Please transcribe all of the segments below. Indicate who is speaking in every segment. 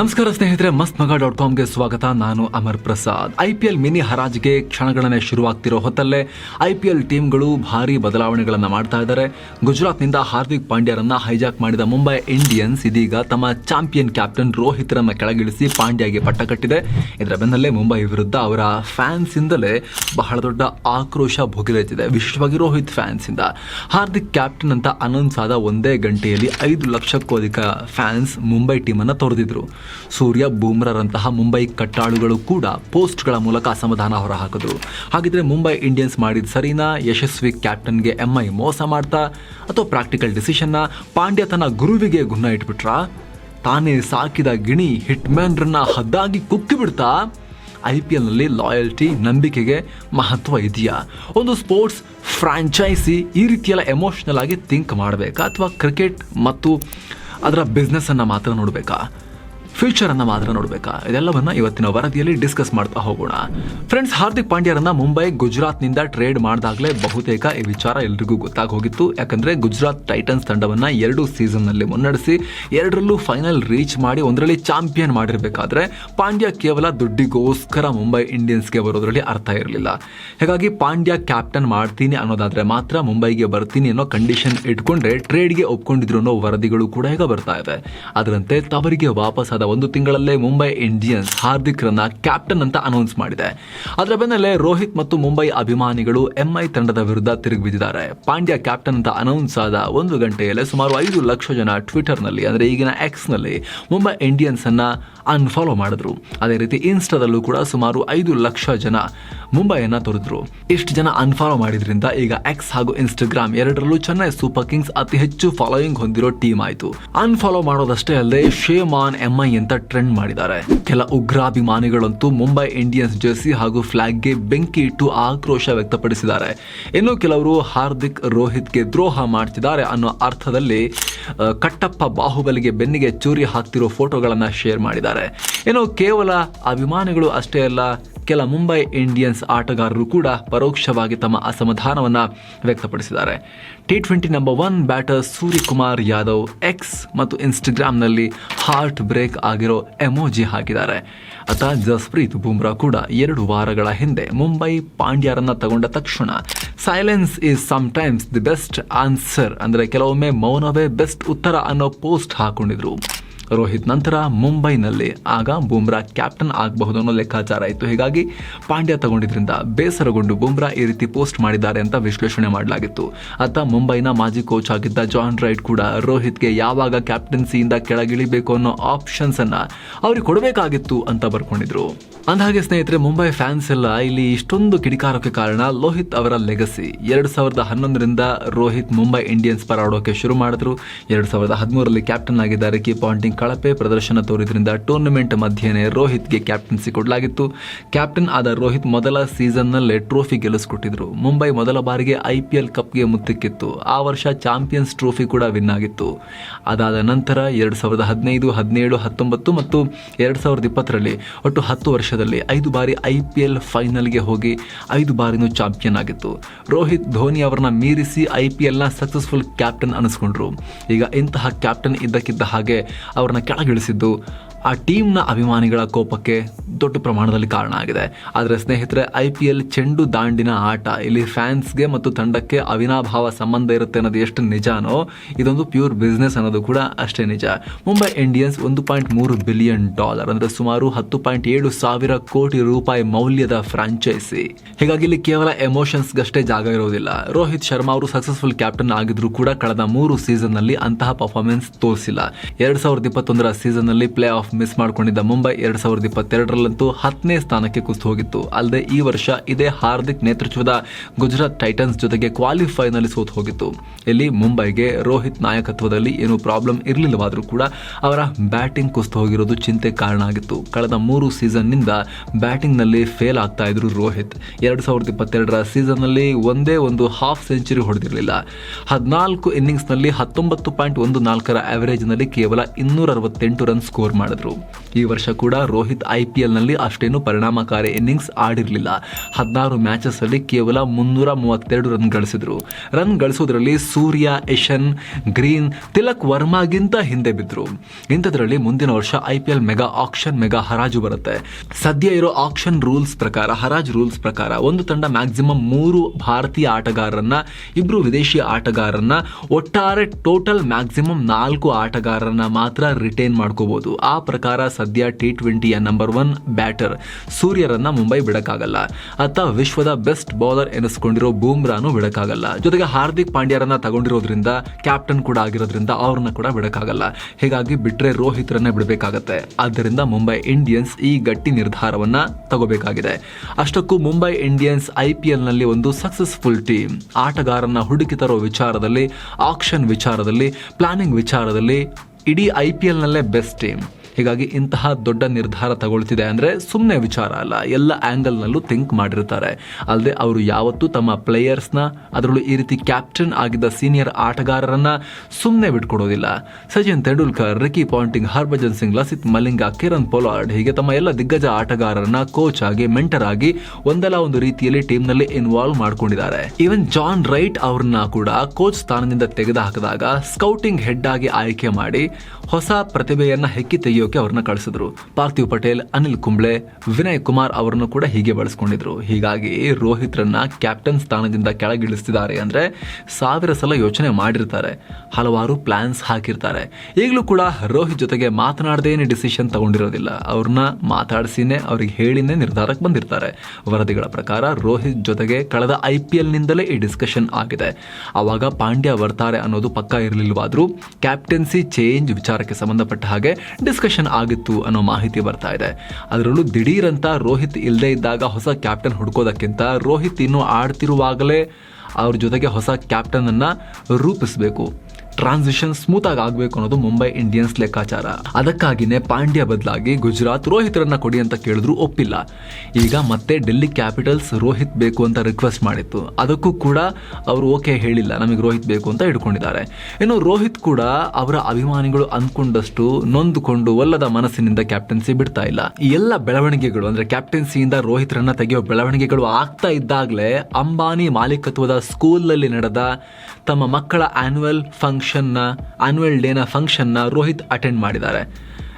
Speaker 1: ನಮಸ್ಕಾರ ಸ್ನೇಹಿತರೆ ಮಸ್ತ್ ಮಗ ಡಾಟ್ ಕಾಮ್ಗೆ ಸ್ವಾಗತ. ನಾನು Amar Prasad. I P L mini ಹರಾಜಿಗೆ ಕ್ಷಣಗಣನೆ ಶುರುವಾಗ್ತಿರೋ ಹೊತ್ತಲ್ಲೇ ಐ ಪಿ ಎಲ್ ಟೀಮ್ಗಳು ಭಾರಿ ಬದಲಾವಣೆಗಳನ್ನು ಮಾಡ್ತಾ ಇದ್ದಾರೆ. ಗುಜರಾತ್ನಿಂದ ಹಾರ್ದಿಕ್ ಪಾಂಡ್ಯರನ್ನ ಹೈಜಾಕ್ ಮಾಡಿದ ಮುಂಬೈ ಇಂಡಿಯನ್ಸ್ ಇದೀಗ ತಮ್ಮ ಚಾಂಪಿಯನ್ ಕ್ಯಾಪ್ಟನ್ ರೋಹಿತ್ರನ್ನ ಕೆಳಗಿಳಿಸಿ ಪಾಂಡ್ಯಗೆ ಪಟ್ಟ ಕಟ್ಟಿದೆ. ಇದರ ಬೆನ್ನಲ್ಲೇ ಮುಂಬೈ ವಿರುದ್ಧ ಅವರ ಫ್ಯಾನ್ಸ್ ಇಂದಲೇ ಬಹಳ ದೊಡ್ಡ ಆಕ್ರೋಶ ಭುಗಿಲೆತ್ತಿದೆ. ವಿಶೇಷವಾಗಿ ರೋಹಿತ್ ಫ್ಯಾನ್ಸ್ ಇಂದ ಹಾರ್ದಿಕ್ ಕ್ಯಾಪ್ಟನ್ ಅಂತ ಅನೌನ್ಸ್ ಆದ ಒಂದೇ ಗಂಟೆಯಲ್ಲಿ ಐದು ಲಕ್ಷಕ್ಕೂ ಅಧಿಕ ಫ್ಯಾನ್ಸ್ ಮುಂಬೈ ಟೀಮನ್ನು ತೊರೆದಿದ್ರು. ಸೂರ್ಯ ಬೂಮ್ರಾರಂತಹ ಮುಂಬೈ ಕಟ್ಟಾಳುಗಳು ಕೂಡ ಪೋಸ್ಟ್ಗಳ ಮೂಲಕ ಅಸಮಾಧಾನ ಹೊರಹಾಕಿದ್ರು. ಹಾಗಿದ್ರೆ ಮುಂಬೈ ಇಂಡಿಯನ್ಸ್ ಮಾಡಿದ ಸರಿನಾ, ಯಶಸ್ವಿ ಕ್ಯಾಪ್ಟನ್ಗೆ ಎಂಐ ಮೋಸ ಮಾಡ್ತಾ, ಅಥವಾ ಪ್ರಾಕ್ಟಿಕಲ್ ಡಿಸಿಷನ್ನ ಪಾಂಡ್ಯ ತನ್ನ ಗುರುವಿಗೆ ಗುನ್ನ ಇಟ್ಬಿಟ್ರ? ತಾನೇ ಸಾಕಿದ ಗಿಣಿ ಹಿಟ್ಮ್ಯಾನ್ರನ್ನ ಹದ್ದಾಗಿ ಕುಕ್ಕಿ ಬಿಡ್ತಾ? ಐ ಪಿ ಎಲ್ನಲ್ಲಿ ಲಾಯಲ್ಟಿ, ನಂಬಿಕೆಗೆ ಮಹತ್ವ ಇದೆಯಾ? ಒಂದು ಸ್ಪೋರ್ಟ್ಸ್ ಫ್ರಾಂಚೈಸಿ ಈ ರೀತಿಯೆಲ್ಲ ಎಮೋಷ್ನಲ್ ಆಗಿ ಥಿಂಕ್ ಮಾಡಬೇಕಾ? ಅಥವಾ ಕ್ರಿಕೆಟ್ ಮತ್ತು ಅದರ ಬಿಸ್ನೆಸ್ಸನ್ನು ಮಾತ್ರ ನೋಡಬೇಕಾ? ಫ್ಯೂಚರನ್ನು ಮಾತ್ರ ನೋಡಬೇಕಾ? ಇದೆಲ್ಲವನ್ನ ಇವತ್ತಿನ ವರದಿಯಲ್ಲಿ ಡಿಸ್ಕಸ್ ಮಾಡ್ತಾ ಹೋಗೋಣ. ಫ್ರೆಂಡ್ಸ್ ಹಾರ್ದಿಕ್ ಪಾಂಡ್ಯರನ್ನ ಮುಂಬೈ, ಗುಜರಾತ್ನಿಂದ ಟ್ರೇಡ್ ಮಾಡಿದಾಗಲೇ ಬಹುತೇಕ ಈ ವಿಚಾರ ಎಲ್ರಿಗೂ ಗೊತ್ತಾಗಿ ಹೋಗಿತ್ತು ಯಾಕಂದ್ರೆ ಗುಜರಾತ್ ಟೈಟನ್ಸ್ ತಂಡವನ್ನ ಎರಡು ಸೀಸನ್ನಲ್ಲಿ ಮುನ್ನಡೆಸಿ, ಎರಡರಲ್ಲೂ ಫೈನಲ್ ರೀಚ್ ಮಾಡಿ ಒಂದರಲ್ಲಿ ಚಾಂಪಿಯನ್ ಮಾಡಿರಬೇಕಾದ್ರೆ ಪಾಂಡ್ಯ ಕೇವಲ ದುಡ್ಡಿಗೋಸ್ಕರ ಮುಂಬೈ ಇಂಡಿಯನ್ಸ್ಗೆ ಬರೋದ್ರಲ್ಲಿ ಅರ್ಥ ಇರಲಿಲ್ಲ. ಹಾಗಾಗಿ ಪಾಂಡ್ಯ ಕ್ಯಾಪ್ಟನ್ ಮಾಡ್ತೀನಿ ಅನ್ನೋದಾದ್ರೆ ಮಾತ್ರ ಮುಂಬೈಗೆ ಬರ್ತೀನಿ ಅನ್ನೋ ಕಂಡೀಷನ್ ಇಟ್ಕೊಂಡ್ರೆ ಟ್ರೇಡ್ಗೆ ಒಪ್ಕೊಂಡಿದ್ರು ಅನ್ನೋ ವರದಿಗಳು ಕೂಡ ಈಗ ಬರ್ತಾ ಇದೆ. ಅದರಂತೆ ತವರಿಗೆ ವಾಪಸ್ ಆದ ಒಂದು ತಿಂಗಳಲ್ಲೇ ಮುಂಬೈ ಇಂಡಿಯನ್ಸ್ ಹಾರ್ದಿಕ್ ರನ್ನ ಕ್ಯಾಪ್ಟನ್ ಅಂತ ಅನೌನ್ಸ್ ಮಾಡಿದೆ. ಅದರ ಬೆನ್ನಲ್ಲೇ ರೋಹಿತ್ ಮತ್ತು ಮುಂಬೈ ಅಭಿಮಾನಿಗಳು ಎಂಐ ತಂಡದ ವಿರುದ್ಧ ತಿರುಗಿಬಿದ್ದಿದ್ದಾರೆ ಪಾಂಡ್ಯ ಕ್ಯಾಪ್ಟನ್ ಅಂತ ಅನೌನ್ಸ್ ಆದ ಒಂದು ಗಂಟೆಯಲ್ಲೇ ಸುಮಾರು ಐದು ಲಕ್ಷ ಜನ ಟ್ವಿಟರ್ನಲ್ಲಿ ಅಂದರೆ ಈಗಿನ ಎಕ್ಸ್ನಲ್ಲಿ ಮುಂಬೈ ಇಂಡಿಯನ್ಸ್ ಅನ್ನ ಅನ್ಫಾಲೋ ಮಾಡಿದ್ರು. ಅದೇ ರೀತಿ ಇನ್ಸ್ಟಾದಲ್ಲೂ ಕೂಡ ಸುಮಾರು ಐದು ಲಕ್ಷ ಜನ ಮುಂಬೈಯನ್ನ ತೊರೆದ್ರು. ಇಷ್ಟು ಜನ ಅನ್ಫಾಲೋ ಮಾಡಿದ್ರಿಂದ ಈಗ ಎಕ್ಸ್ ಹಾಗೂ ಇನ್ಸ್ಟಾಗ್ರಾಮ್ ಎರಡರಲ್ಲೂ ಚೆನ್ನೈ ಸೂಪರ್ ಕಿಂಗ್ಸ್ ಅತಿ ಹೆಚ್ಚು ಫಾಲೋಯಿಂಗ್ ಹೊಂದಿರೋ ಟೀಮ್ ಆಯಿತು. ಅನ್ಫಾಲೋ ಮಾಡೋದಷ್ಟೇ ಅಲ್ಲದೆ ಶೇಮ್ ಆನ್ ಎಂಐ ಅಂತ ಟ್ರೆಂಡ್ ಮಾಡಿದ್ದಾರೆ. ಕೆಲ ಉಗ್ರಾಭಿಮಾನಿಗಳಂತೂ ಮುಂಬೈ ಇಂಡಿಯನ್ಸ್ ಜರ್ಸಿ ಹಾಗೂ ಫ್ಲಾಗ್ಗೆ ಬೆಂಕಿ ಇಟ್ಟು ಆಕ್ರೋಶ ವ್ಯಕ್ತಪಡಿಸಿದ್ದಾರೆ. ಇನ್ನು ಕೆಲವರು ಹಾರ್ದಿಕ್ ರೋಹಿತ್ಗೆ ದ್ರೋಹ ಮಾಡ್ತಿದ್ದಾರೆ ಅನ್ನೋ ಅರ್ಥದಲ್ಲಿ ಕಟ್ಟಪ್ಪ ಬಾಹುಬಲಿಗೆ ಬೆನ್ನಿಗೆ ಚೂರಿ ಹಾಕ್ತಿರೋ ಫೋಟೋಗಳನ್ನು ಶೇರ್ ಮಾಡಿದ್ದಾರೆ. ಇನ್ನು ಕೇವಲ ಅಭಿಮಾನಿಗಳು ಅಷ್ಟೇ ಅಲ್ಲ ಕೆಲ ಮುಂಬೈ ಇಂಡಿಯನ್ಸ್ ಆಟಗಾರರು ಕೂಡ ಪರೋಕ್ಷವಾಗಿ ತಮ್ಮ ಅಸಮಾಧಾನವನ್ನು ವ್ಯಕ್ತಪಡಿಸಿದ್ದಾರೆ. T twenty number one batter Suryakumar Yadav X ಮತ್ತು ಇನ್ಸ್ಟಾಗ್ರಾಮ್ನಲ್ಲಿ ಹಾರ್ಟ್ ಬ್ರೇಕ್ ಆಗಿರೋ ಎಮೋಜಿ ಹಾಕಿದ್ದಾರೆ. ಅತ ಜಸ್ಪ್ರೀತ್ ಬುಮ್ರಾ ಕೂಡ ಎರಡು ವಾರಗಳ ಹಿಂದೆ ಮುಂಬೈ ಪಾಂಡ್ಯರನ್ನು ತಗೊಂಡ ತಕ್ಷಣ. Silence is sometimes the best answer ಅಂದರೆ ಕೆಲವೊಮ್ಮೆ ಮೌನವೇ ಬೆಸ್ಟ್ ಉತ್ತರ ಅನ್ನೋ ಪೋಸ್ಟ್ ಹಾಕೊಂಡಿದ್ರು. ರೋಹಿತ್ ನಂತರ ಮುಂಬೈನಲ್ಲಿ ಆಗ ಬುಮ್ರಾ ಕ್ಯಾಪ್ಟನ್ ಆಗಬಹುದು ಅನ್ನೋ ಲೆಕ್ಕಾಚಾರ ಇತ್ತು. ಹೀಗಾಗಿ ಪಾಂಡ್ಯ ತಗೊಂಡಿದ್ರಿಂದ ಬೇಸರಗೊಂಡು ಬುಮ್ರಾ ಈ ರೀತಿ ಪೋಸ್ಟ್ ಮಾಡಿದ್ದಾರೆ ಅಂತ ವಿಶ್ಲೇಷಣೆ ಮಾಡಲಾಗಿತ್ತು. ಅತ್ತ ಮುಂಬೈನ ಮಾಜಿ ಕೋಚ್ ಆಗಿದ್ದ ಜಾನ್ ರೈಟ್ ಕೂಡ ರೋಹಿತ್ಗೆ ಯಾವಾಗ ಕ್ಯಾಪ್ಟನ್ಸಿಯಿಂದ ಕೆಳಗಿಳಿಬೇಕು ಅನ್ನೋ ಆಪ್ಷನ್ಸ್ ಅನ್ನ ಅವ್ರಿಗೆ ಕೊಡಬೇಕಾಗಿತ್ತು ಅಂತ ಬರ್ಕೊಂಡಿದ್ರು. ಅಂದಹಾಗೆ ಸ್ನೇಹಿತರೆ, ಮುಂಬೈ ಫ್ಯಾನ್ಸ್ ಎಲ್ಲ ಇಲ್ಲಿ ಇಷ್ಟೊಂದು ಕಿಡಿಕಾರಕ್ಕೆ ಕಾರಣ ಲೋಹಿತ್ ಅವರ ಲೆಗಸಿ ಎರಡು ಸಾವಿರದ ಹನ್ನೊಂದರಿಂದ ರೋಹಿತ್ ಮುಂಬೈ ಇಂಡಿಯನ್ಸ್ ಪರ ಆಡೋಕೆ ಶುರು ಮಾಡಿದ್ರು. ಎರಡು ಸಾವಿರದ ಹದಿಮೂರರಲ್ಲಿ ಕ್ಯಾಪ್ಟನ್ ಆಗಿದ್ದಾರೆ ಕೀ ಪಾಯಿಂಟಿಂಗ್ ಕಳಪೆ ಪ್ರದರ್ಶನ ತೋರಿದ್ರಿಂದ ಟೂರ್ನಮೆಂಟ್ ಮಧ್ಯೆನೇ ರೋಹಿತ್ಗೆ ಕ್ಯಾಪ್ಟನ್ಸಿ ಕೊಡಲಾಗಿತ್ತು. ಕ್ಯಾಪ್ಟನ್ ಆದ ರೋಹಿತ್ ಮೊದಲ ಸೀಸನ್ನಲ್ಲೇ ಟ್ರೋಫಿ ಗೆಲ್ಲಿಸಿಕೊಟ್ಟಿದ್ರು. ಮುಂಬೈ ಮೊದಲ ಬಾರಿಗೆ ಐ ಪಿ ಎಲ್ ಕಪ್ಗೆ ಮುತ್ತಿಕ್ಕಿತ್ತು. ಆ ವರ್ಷ ಚಾಂಪಿಯನ್ಸ್ ಟ್ರೋಫಿ ಕೂಡ ವಿನ್ ಆಗಿತ್ತು. ಅದಾದ ನಂತರ ಎರಡು ಸಾವಿರದ ಹದಿನೈದು, ಹದಿನೇಳು, ಹತ್ತೊಂಬತ್ತು ಮತ್ತು ಎರಡು ಸಾವಿರದ ಇಪ್ಪತ್ತರಲ್ಲಿ ಒಟ್ಟು ಹತ್ತು ವರ್ಷದಲ್ಲಿ ಐದು ಬಾರಿ ಐ ಪಿ ಎಲ್ ಫೈನಲ್ಗೆ ಹೋಗಿ ಐದು ಬಾರಿನೂ ಚಾಂಪಿಯನ್ ಆಗಿತ್ತು. ರೋಹಿತ್ ಧೋನಿ ಅವರನ್ನ ಮೀರಿಸಿ ಐ ಪಿ ಎಲ್ನ ಸಕ್ಸಸ್ಫುಲ್ ಕ್ಯಾಪ್ಟನ್ ಅನಿಸ್ಕೊಂಡ್ರು. ಈಗ ಇಂತಹ ಕ್ಯಾಪ್ಟನ್ ಇದ್ದಕ್ಕಿದ್ದ ಹಾಗೆ ಅವ್ರನ್ನ ಕೆಳಗಿಳಿಸಿದ್ದು ಆ ಟೀಮ್ನ ಅಭಿಮಾನಿಗಳ ಕೋಪಕ್ಕೆ ದೊಡ್ಡ ಪ್ರಮಾಣದಲ್ಲಿ ಕಾರಣ ಆಗಿದೆ. ಆದರೆ ಸ್ನೇಹಿತರೆ, ಐ ಪಿ ಎಲ್ ಚೆಂಡು ದಾಂಡಿನ ಆಟ, ಇಲ್ಲಿ ಫ್ಯಾನ್ಸ್ಗೆ ಮತ್ತು ತಂಡಕ್ಕೆ ಅವಿನಾಭಾವ ಸಂಬಂಧ ಇರುತ್ತೆ ಅನ್ನೋದು ಎಷ್ಟು ನಿಜಾನೋ, ಇದೊಂದು ಪ್ಯೂರ್ ಬಿಸ್ನೆಸ್ ಅನ್ನೋದು ಕೂಡ ಅಷ್ಟೇ ನಿಜ. ಮುಂಬೈ ಇಂಡಿಯನ್ಸ್ ಒಂದು ಪಾಯಿಂಟ್ ಮೂರು ಬಿಲಿಯನ್ ಡಾಲರ್, ಅಂದರೆ ಸುಮಾರು ಹತ್ತು ಪಾಯಿಂಟ್ ಏಳು ಸಾವಿರ ಕೋಟಿ ರೂಪಾಯಿ ಮೌಲ್ಯದ ಫ್ರಾಂಚೈಸಿ. ಹೀಗಾಗಿ ಇಲ್ಲಿ ಕೇವಲ ಎಮೋಷನ್ಸ್ಗಷ್ಟೇ ಜಾಗ ಇರೋದಿಲ್ಲ. ರೋಹಿತ್ ಶರ್ಮಾ ಅವರು ಸಕ್ಸಸ್ಫುಲ್ ಕ್ಯಾಪ್ಟನ್ ಆಗಿದ್ರು ಕೂಡ ಕಳೆದ ಮೂರು ಸೀಸನ್ನಲ್ಲಿ ಅಂತಹ ಪರ್ಫಾರ್ಮೆನ್ಸ್ ತೋರಿಸಿಲ್ಲ. ಎರಡ್ ಸಾವಿರದ ಇಪ್ಪತ್ತೊಂದರ ಸೀಸನ್ನಲ್ಲಿ ಪ್ಲೇ ಆಫ್ ಮಿಸ್ ಮಾಡಿಕೊಂಡಿದ್ದ ಮುಂಬೈ ಎರಡ್ ಸಾವಿರದ ಇಪ್ಪತ್ತೆರಡರಲ್ಲಂತೂ ಹತ್ತನೇ ಸ್ಥಾನಕ್ಕೆ ಕುಸಿದು ಹೋಗಿತ್ತು. ಅಲ್ಲದೆ ಈ ವರ್ಷ ಇದೇ ಹಾರ್ದಿಕ್ ನೇತೃತ್ವದ ಗುಜರಾತ್ ಟೈಟನ್ಸ್ ಜೊತೆಗೆ ಕ್ವಾಲಿಫೈನಲ್ಲಿ ಸೋತು ಹೋಗಿತ್ತು. ಇಲ್ಲಿ ಮುಂಬೈಗೆ ರೋಹಿತ್ ನಾಯಕತ್ವದಲ್ಲಿ ಏನು ಪ್ರಾಬ್ಲಮ್ ಇರಲಿಲ್ಲವಾದರೂ ಕೂಡ ಅವರ ಬ್ಯಾಟಿಂಗ್ ಕುಸಿದು ಹೋಗಿರೋದು ಚಿಂತೆ ಕಾರಣ ಆಗಿತ್ತು. ಕಳೆದ ಮೂರು ಸೀಸನ್ನಿಂದ ಬ್ಯಾಟಿಂಗ್ನಲ್ಲಿ ಫೇಲ್ ಆಗ್ತಾ ಇದ್ರು ರೋಹಿತ್. ಎರಡು ಸಾವಿರದ ಇಪ್ಪತ್ತೆರಡರ ಸೀಸನ್ನಲ್ಲಿ ಒಂದೇ ಒಂದು ಹಾಫ್ ಸೆಂಚುರಿ ಹೊಡೆದಿರಲಿಲ್ಲ. ಹದಿನಾಲ್ಕು ಇನ್ನಿಂಗ್ಸ್ನಲ್ಲಿ ಹತ್ತೊಂಬತ್ತು ಪಾಯಿಂಟ್ ಒಂದು ನಾಲ್ಕರ ಆವರೇಜ್ನಲ್ಲಿ ಕೇವಲ ಇನ್ನೂರ ಅರವತ್ತೆಂಟು ರನ್ ಸ್ಕೋರ್ ಮಾಡಿದ್ರು ಈ ವರ್ಷ ಕೂಡ ರೋಹಿತ್ ಐ ಪಿ ಎಲ್ನಲ್ಲಿ ಅಷ್ಟೇನು ಪರಿಣಾಮಕಾರಿ ಇನ್ನಿಂಗ್ಸ್ ಆಡಿರಲಿಲ್ಲ. ಹದಿನಾರು ಮ್ಯಾಚಸ್ ಅಲ್ಲಿ ಕೇವಲ ಮುನ್ನೂರ ಮೂವತ್ತೆರಡು ರನ್ ಗಳಿಸಿದ್ರು. ರನ್ ಗಳಿಸೋದ್ರಲ್ಲಿ ಸೂರ್ಯ, ಯಶನ್, ಗ್ರೀನ್, ತಿಲಕ್ ವರ್ಮಾಗಿಂತ ಹಿಂದೆ ಬಿದ್ರು. ಇಂಥದ್ರಲ್ಲಿ ಮುಂದಿನ ವರ್ಷ I P L mega auction, mega ಹರಾಜು ಬರುತ್ತೆ. ಸದ್ಯ ಇರೋ ಆಕ್ಷನ್ ರೂಲ್ಸ್ ಪ್ರಕಾರ, ಹರಾಜ್ ರೂಲ್ಸ್ ಪ್ರಕಾರ ಒಂದು ತಂಡ ಮ್ಯಾಕ್ಸಿಮಮ್ ಮೂರು ಭಾರತೀಯ ಆಟಗಾರರನ್ನ, ಇಬ್ರು ವಿದೇಶಿ ಆಟಗಾರರನ್ನ, ಒಟ್ಟಾರೆ ಟೋಟಲ್ ಮ್ಯಾಕ್ಸಿಮಮ್ ನಾಲ್ಕು ಆಟಗಾರರನ್ನ ಮಾತ್ರ ರಿಟೈನ್ ಮಾಡ್ಕೋಬಹುದು ಆ ಪ್ರಕಾರ ಸದ್ಯ ಟಿ ಟ್ವೆಂಟಿಯ ನಂಬರ್ ಒನ್ ಬ್ಯಾಟರ್ ಸೂರ್ಯರನ್ನ ಮುಂಬೈ ಬಿಡಕ್ಕಾಗಲ್ಲ. ಅತ್ತ ವಿಶ್ವದ ಬೆಸ್ಟ್ ಬೌಲರ್ ಎನಿಸಿಕೊಂಡಿರೋ ಬೂಮ್ರಾನು ಬಿಡಕ್ಕಾಗಲ್ಲ. ಜೊತೆಗೆ ಹಾರ್ದಿಕ್ ಪಾಂಡ್ಯರನ್ನ ತಗೊಂಡಿರೋದ್ರಿಂದ ಕ್ಯಾಪ್ಟನ್ ಕೂಡ ಆಗಿರೋದ್ರಿಂದ ಅವ್ರನ್ನ ಕೂಡ ಬಿಡಕ್ಕಾಗಲ್ಲ. ಹೀಗಾಗಿ ಬಿಟ್ರೆ ರೋಹಿತ್ರನ್ನೇ ಬಿಡಬೇಕಾಗತ್ತೆ. ಆದ್ದರಿಂದ ಮುಂಬೈ ಇಂಡಿಯನ್ಸ್ ಈ ಗಟ್ಟಿ ನಿರ್ಧಾರವನ್ನ ತಗೋಬೇಕಾಗಿದೆ. ಅಷ್ಟಕ್ಕೂ ಮುಂಬೈ ಇಂಡಿಯನ್ಸ್ ಐ ಪಿ ಎಲ್ನಲ್ಲಿ ಒಂದು ಸಕ್ಸಸ್ಫುಲ್ ಟೀಮ್ ಆಟಗಾರನ ಹುಡುಕಿ ತರೋ ವಿಚಾರದಲ್ಲಿ ಆಕ್ಷನ್ ವಿಚಾರದಲ್ಲಿ ಪ್ಲಾನಿಂಗ್ ವಿಚಾರದಲ್ಲಿ ಇಡೀ ಐ ಪಿ ಎಲ್ನಲ್ಲೇ ಬೆಸ್ಟ್ ಟೀಮ್ ಹೀಗಾಗಿ ಇಂತಹ ದೊಡ್ಡ ನಿರ್ಧಾರ ತಗೊಳ್ತಿದೆ ಅಂದರೆ ಸುಮ್ಮನೆ ವಿಚಾರ ಅಲ್ಲ. ಎಲ್ಲ ಆ್ಯಂಗಲ್ನಲ್ಲೂ ಥಿಂಕ್ ಮಾಡಿರ್ತಾರೆ. ಅಲ್ಲದೆ ಅವರು ಯಾವತ್ತೂ ತಮ್ಮ ಪ್ಲೇಯರ್ಸ್ನ ಅದರಲ್ಲೂ ಈ ರೀತಿ ಕ್ಯಾಪ್ಟನ್ ಆಗಿದ್ದ ಸೀನಿಯರ್ ಆಟಗಾರರನ್ನ ಸುಮ್ಮನೆ ಬಿಟ್ಕೊಡೋದಿಲ್ಲ. Sachin Tendulkar Ricky Ponting, Harbhajan Singh, Lasith Malinga Kieron Pollard ಹೀಗೆ ತಮ್ಮ ಎಲ್ಲ ದಿಗ್ಗಜ ಆಟಗಾರರನ್ನ ಕೋಚ್ ಆಗಿ ಮೆಂಟರ್ ಆಗಿ ಒಂದಲ್ಲ ಒಂದು ರೀತಿಯಲ್ಲಿ ಟೀಮ್ನಲ್ಲಿ ಇನ್ವಾಲ್ವ್ ಮಾಡ್ಕೊಂಡಿದ್ದಾರೆ. ಈವನ್ ಜಾನ್ ರೈಟ್ ಅವ್ರನ್ನ ಕೂಡ ಕೋಚ್ ಸ್ಥಾನದಿಂದ ತೆಗೆದುಹಾಕಿದಾಗ ಸ್ಕೌಟಿಂಗ್ ಹೆಡ್ ಆಗಿ ಆಯ್ಕೆ ಮಾಡಿ ಹೊಸ ಪ್ರತಿಭೆಯನ್ನ ಹೆಕ್ಕಿ ತೆಗೆಯೋಕೆ ಅವ್ರನ್ನ ಕಳಿಸಿದ್ರು. ಪಾರ್ಥಿವ್ ಪಟೇಲ್, ಅನಿಲ್ ಕುಂಬ್ಳೆ, ವಿನಯ್ ಕುಮಾರ್ ಅವರನ್ನು ಕೂಡ ಹೀಗೆ ಬಳಸ್ಕೊಂಡಿದ್ರು. ಹೀಗಾಗಿ ರೋಹಿತ್ರನ್ನ ಕ್ಯಾಪ್ಟನ್ ಸ್ಥಾನದಿಂದ ಕೆಳಗಿಳಿಸ್ತಿದ್ದಾರೆ ಅಂದ್ರೆ ಸಾವಿರ ಸಲ ಯೋಚನೆ ಮಾಡಿರ್ತಾರೆ. ಹಲವಾರು ಪ್ಲಾನ್ಸ್ ಹಾಕಿರ್ತಾರೆ. ಈಗಲೂ ಕೂಡ ರೋಹಿತ್ ಜೊತೆಗೆ ಮಾತನಾಡದೇನೆ ಡಿಸಿಷನ್ ತಗೊಂಡಿರೋದಿಲ್ಲ. ಅವ್ರನ್ನ ಮಾತಾಡಿಸಿನೇ ಅವ್ರಿಗೆ ಹೇಳಿನೇ ನಿರ್ಧಾರಕ್ಕೆ ಬಂದಿರ್ತಾರೆ. ವರದಿಗಳ ಪ್ರಕಾರ ರೋಹಿತ್ ಜೊತೆಗೆ ಕಳೆದ ಐ ಪಿ ಎಲ್ನಿಂದಲೇ ಈ ಡಿಸ್ಕಷನ್ ಆಗಿದೆ. ಆವಾಗ ಪಾಂಡ್ಯ ಬರ್ತಾರೆ ಅನ್ನೋದು ಪಕ್ಕ ಇರಲಿಲ್ವಾದ್ರೂ ಕ್ಯಾಪ್ಟನ್ಸಿ ಚೇಂಜ್ ವಿಚಾರಕ್ಕೆ ಸಂಬಂಧಪಟ್ಟ ಹಾಗೆ ಡಿಸ್ಕಷನ್ ಆಗಿತ್ತು ಅನ್ನೋ ಮಾಹಿತಿ ಬರ್ತಾ ಇದೆ. ಅದರಲ್ಲೂ ದಿಢೀರಂತ ರೋಹಿತ್ ಇಲ್ಲದೆ ಇದ್ದಾಗ ಹೊಸ ಕ್ಯಾಪ್ಟನ್ ಹುಡ್ಕೋದಕ್ಕಿಂತ ರೋಹಿತ್ ಇನ್ನು ಆಡ್ತಿರುವಾಗಲೇ ಅವ್ರ ಜೊತೆಗೆ ಹೊಸ ಕ್ಯಾಪ್ಟನ್ ಅನ್ನ ರೂಪಿಸಬೇಕು. ಟ್ರಾನ್ಸಿಷನ್ ಸ್ಮೂತ್ ಆಗಿ ಆಗಬೇಕು ಅನ್ನೋದು ಮುಂಬೈ ಇಂಡಿಯನ್ಸ್ ಲೆಕ್ಕಾಚಾರ. ಅದಕ್ಕಾಗಿನೇ ಪಾಂಡ್ಯ ಬದಲಾಗಿ ಗುಜರಾತ್ ರೋಹಿತ್ರನ್ನ ಕೊಡಿ ಅಂತ ಕೇಳಿದ್ರು ಒಪ್ಪಿಲ್ಲ. ಈಗ ಮತ್ತೆ ಡೆಲ್ಲಿ ಕ್ಯಾಪಿಟಲ್ಸ್ ರೋಹಿತ್ ಬೇಕು ಅಂತ ರಿಕ್ವೆಸ್ಟ್ ಮಾಡಿತ್ತು. ಅದಕ್ಕೂ ಕೂಡ ಅವರು ಓಕೆ ಹೇಳಿಲ್ಲ, ನಮಗೆ ರೋಹಿತ್ ಬೇಕು ಅಂತ ಇಟ್ಕೊಂಡಿದ್ದಾರೆ ಇನ್ನು ರೋಹಿತ್ ಕೂಡ ಅವರ ಅಭಿಮಾನಿಗಳು ಅಂದ್ಕೊಂಡಷ್ಟು ನೊಂದುಕೊಂಡು ಒಲ್ಲದ ಮನಸ್ಸಿನಿಂದ ಕ್ಯಾಪ್ಟನ್ಸಿ ಬಿಡ್ತಾ ಇಲ್ಲ. ಈ ಎಲ್ಲ ಬೆಳವಣಿಗೆಗಳು ಅಂದ್ರೆ ಕ್ಯಾಪ್ಟನ್ಸಿಯಿಂದ ರೋಹಿತ್ರನ್ನ ತೆಗೆಯೋ ಬೆಳವಣಿಗೆಗಳು ಆಗ್ತಾ ಇದ್ದಾಗಲೇ ಅಂಬಾನಿ ಮಾಲೀಕತ್ವದ ಸ್ಕೂಲ್ನಲ್ಲಿ ನಡೆದ ತಮ್ಮ ಮಕ್ಕಳ ಆನ್ಯುವಲ್ ಫಂಕ್ಷನ್ನ ಆನ್ಯುವಲ್ ಡೇನ ಫಂಕ್ಷನ್ನ ರೋಹಿತ್ ಅಟೆಂಡ್ ಮಾಡಿದ್ದಾರೆ.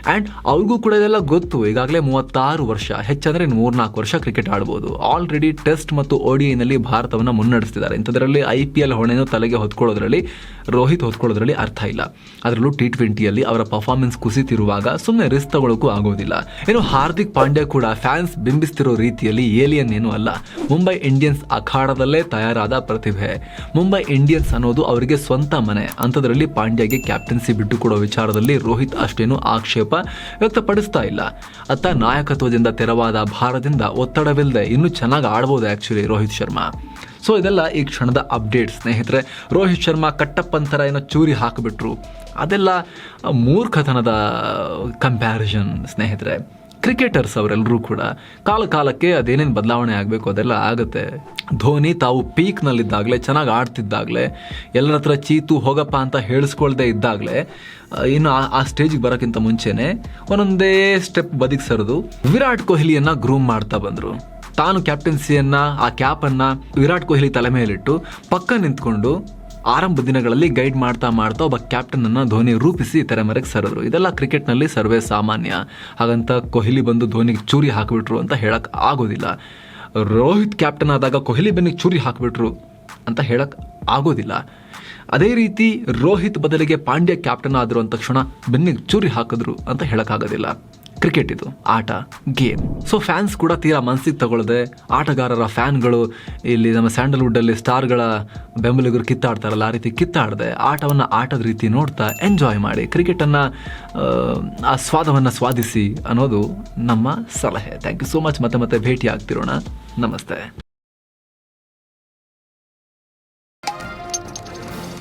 Speaker 1: ಆ್ಯಂಡ್ ಅವ್ರಿಗೂ ಕೂಡ ಇದೆಲ್ಲ ಗೊತ್ತು. ಈಗಾಗಲೇ ಮೂವತ್ತಾರು ವರ್ಷ, ಹೆಚ್ಚಂದರೆ ಇನ್ನು ಮೂರ್ನಾಲ್ಕು ವರ್ಷ ಕ್ರಿಕೆಟ್ ಆಡ್ಬೋದು. ಆಲ್ರೆಡಿ ಟೆಸ್ಟ್ ಮತ್ತು ಓಡಿಐನಲ್ಲಿ ಭಾರತವನ್ನು ಮುನ್ನಡೆಸ್ತಿದ್ದಾರೆ. ಇಂಥದ್ರಲ್ಲಿ ಐ ಪಿ ಎಲ್ ಹೊಣೆಯನ್ನು ತಲೆಗೆ ಹೊತ್ಕೊಳ್ಳೋದ್ರಲ್ಲಿ, ರೋಹಿತ್ ಹೊತ್ಕೊಳ್ಳೋದ್ರಲ್ಲಿ ಅರ್ಥ ಇಲ್ಲ. ಅದರಲ್ಲೂ ಟಿ ಟ್ವೆಂಟಿಯಲ್ಲಿ ಅವರ ಪರ್ಫಾರ್ಮೆನ್ಸ್ ಕುಸಿತಿರುವಾಗ ಸುಮ್ಮನೆ ರಿಸ್ಕ್ ತಗೊಳ್ಳೋಕ್ಕೂ ಆಗೋದಿಲ್ಲ. ಏನು ಹಾರ್ದಿಕ್ ಪಾಂಡ್ಯ ಕೂಡ ಫ್ಯಾನ್ಸ್ ಬಿಂಬಿಸ್ತಿರೋ ರೀತಿಯಲ್ಲಿ ಏಲಿಯನ್ ಏನೂ ಅಲ್ಲ. ಮುಂಬೈ ಇಂಡಿಯನ್ಸ್ ಅಖಾಡದಲ್ಲೇ ತಯಾರಾದ ಪ್ರತಿಭೆ. ಮುಂಬೈ ಇಂಡಿಯನ್ಸ್ ಅನ್ನೋದು ಅವರಿಗೆ ಸ್ವಂತ ಮನೆ. ಅಂಥದ್ರಲ್ಲಿ ಪಾಂಡ್ಯಗೆ ಕ್ಯಾಪ್ಟನ್ಸಿ ಬಿಟ್ಟು ಕೊಡೋ ವಿಚಾರದಲ್ಲಿ ರೋಹಿತ್ ಅಷ್ಟೇನು ಆಕ್ಷೇಪ ವ್ಯಕ್ತಪಡಿಸ್ತಾ ಇಲ್ಲ. ಅತ್ತ ನಾಯಕತ್ವದಿಂದ ತೆರವಾದ ಭಾರದಿಂದ ಒತ್ತಡವಿಲ್ಲದೆ ಇನ್ನೂ ಚೆನ್ನಾಗಿ ಆಡ್ಬೋದು ಆ್ಯಕ್ಚುಲಿ ರೋಹಿತ್ ಶರ್ಮಾ. ಸೊ ಇದೆಲ್ಲ ಈ ಕ್ಷಣದ ಅಪ್ಡೇಟ್ ಸ್ನೇಹಿತರೆ. ರೋಹಿತ್ ಶರ್ಮಾ ಕಟ್ಟಪ್ಪಂತರ ಏನೋ ಚೂರಿ ಹಾಕಿಬಿಟ್ರು. ಅದೆಲ್ಲ ಮೂರ್ಖತನದ ಕಂಪ್ಯಾರಿಸನ್ ಸ್ನೇಹಿತರೆ. ಕ್ರಿಕೆಟರ್ಸ್ ಅವರೆಲ್ಲರೂ ಕೂಡ ಕಾಲ ಕಾಲಕ್ಕೆ ಅದೇನೇನು ಬದಲಾವಣೆ ಆಗಬೇಕು ಅದೆಲ್ಲ ಆಗುತ್ತೆ. ಧೋನಿ ತಾವು ಪೀಕ್ನಲ್ಲಿದ್ದಾಗಲೇ, ಚೆನ್ನಾಗಿ ಆಡ್ತಿದ್ದಾಗಲೇ ಎಲ್ಲರ ಹತ್ರ ಚೀತು ಹೋಗಪ್ಪ ಅಂತ ಹೇಳಿಸ್ಕೊಳ್ದೇ ಇದ್ದಾಗಲೇ ಇನ್ನು ಆ- ಸ್ಟೇಜಿಗೆ ಬರೋಕ್ಕಿಂತ ಮುಂಚೆನೆ ಒಂದೊಂದೇ ಸ್ಟೆಪ್ ಬದಿಗೆ ಸರಿದು ವಿರಾಟ್ ಕೊಹ್ಲಿಯನ್ನು ಗ್ರೂಮ್ ಮಾಡ್ತಾ ಬಂದರು. ತಾನು ಕ್ಯಾಪ್ಟನ್ಸಿಯನ್ನು, ಆ ಕ್ಯಾಪನ್ನು ವಿರಾಟ್ ಕೊಹ್ಲಿ ತಲೆ ಮೇಲಿಟ್ಟು ಪಕ್ಕ ನಿಂತ್ಕೊಂಡು ಆರಂಭ ದಿನಗಳಲ್ಲಿ ಗೈಡ್ ಮಾಡ್ತಾ ಮಾಡ್ತಾ ಒಬ್ಬ ಕ್ಯಾಪ್ಟನ್ ಅನ್ನ ಧೋನಿ ರೂಪಿಸಿ ತೆರೆಮರೆಗೆ ಸರಿದ್ರು. ಇದೆಲ್ಲ ಕ್ರಿಕೆಟ್ನಲ್ಲಿ ಸರ್ವೇ ಸಾಮಾನ್ಯ. ಹಾಗಂತ ಕೊಹ್ಲಿ ಬಂದು ಧೋನಿಗೆ ಚೂರಿ ಹಾಕಿಬಿಟ್ರು ಅಂತ ಹೇಳಕ್ ಆಗೋದಿಲ್ಲ. ರೋಹಿತ್ ಕ್ಯಾಪ್ಟನ್ ಆದಾಗ ಕೊಹ್ಲಿ ಬೆನ್ನಿಗೆ ಚೂರಿ ಹಾಕಿಬಿಟ್ರು ಅಂತ ಹೇಳಕ್ ಆಗೋದಿಲ್ಲ. ಅದೇ ರೀತಿ ರೋಹಿತ್ ಬದಲಿಗೆ ಪಾಂಡ್ಯ ಕ್ಯಾಪ್ಟನ್ ಆದರು ಅಂತ ತಕ್ಷಣ ಬೆನ್ನಿಗೆ ಚೂರಿ ಹಾಕಿದ್ರು ಅಂತ ಹೇಳಕ್ಕಾಗೋದಿಲ್ಲ ಕ್ರಿಕೆಟ್ ಇದು, ಆಟ ಗೇಮ್ ಸೊ ಫ್ಯಾನ್ಸ್ ಕೂಡ ತೀರಾ ಮನಸ್ಸಿಗೆ ತಗೊಳ್ಳದೆ ಆಟಗಾರರ ಫ್ಯಾನ್ಗಳು ಇಲ್ಲಿ ನಮ್ಮ ಸ್ಯಾಂಡಲ್ವುಡ್ಡಲ್ಲಿ ಸ್ಟಾರ್ಗಳ ಬೆಂಬಲಿಗರು ಕಿತ್ತಾಡ್ತಾರಲ್ಲ, ಆ ರೀತಿ ಕಿತ್ತಾಡದೆ, ಆಟವನ್ನು ಆಟದ ರೀತಿ ನೋಡ್ತಾ ಎಂಜಾಯ್ ಮಾಡಿ ಕ್ರಿಕೆಟನ್ನು ಆ ಸ್ವಾದವನ್ನು ಸ್ವಾದಿಸಿ ಅನ್ನೋದು ನಮ್ಮ ಸಲಹೆ. ಥ್ಯಾಂಕ್ ಯು ಸೋ ಮಚ್ ಮತ್ತೆ ಮತ್ತೆ ಭೇಟಿ ಆಗ್ತಿರೋಣ ನಮಸ್ತೆ.